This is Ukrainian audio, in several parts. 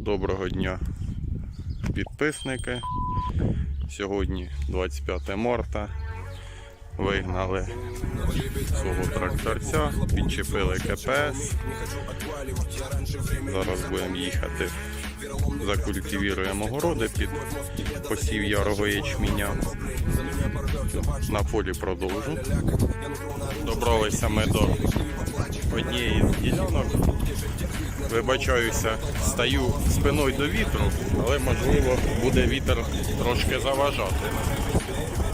Доброго дня, підписники. Сьогодні 25 марта. Вигнали свого тракторця, підчепили КПС. Зараз будемо їхати. Закультивіруємо городи під посів ярого ячменя. На полі продовжу. Добралися ми до однієї з ділянок. Вибачаюся, стаю спиною до вітру, але можливо буде вітер трошки заважати.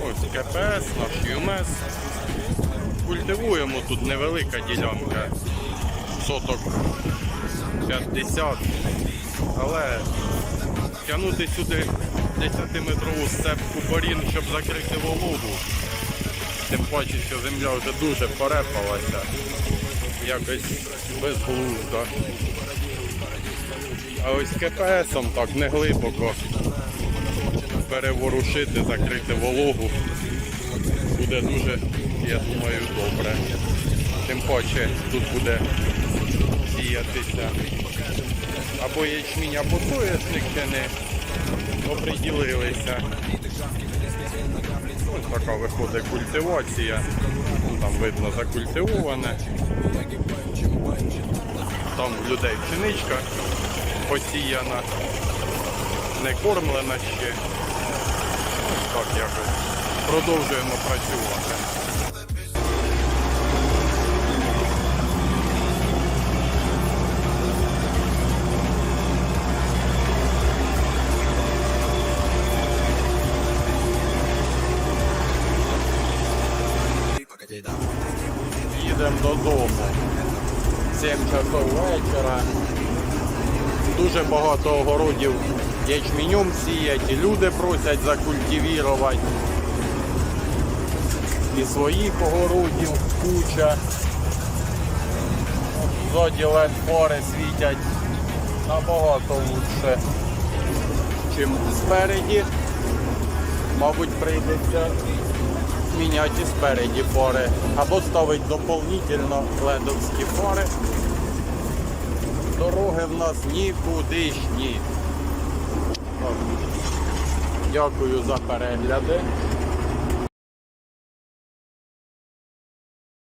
Ось КПС, наш ЮМЕС. Культивуємо тут невелика ділянка, соток 50, але тягнути сюди 10-метрову сцепку борін, щоб закрити вологу. Тим паче, що земля вже дуже порепалася. Якось безглуздо. А ось КПСом так не глибоко переворушити, закрити вологу. Буде дуже, я думаю, добре. Тим паче тут буде сіятися або ячмінь, або соняшник ще не оприділилися. Ось така виходить культивація. Там видно закультивоване. Там в людей пшеничка посіяна, не кормлена ще. Ось так якось. Продовжуємо працювати. Їдемо додому. 7 часов вечора. Дуже багато огородів ячменем сіять, і люди просять закультивірувати. І своїх огородів куча. Ззаді ледфори світять набагато лучше, чим спереді. Мабуть, прийдеться міняти спереді фори. Або ставити доповнительно ледовські фори. Дороги в нас нікудишні. Дякую за перегляди.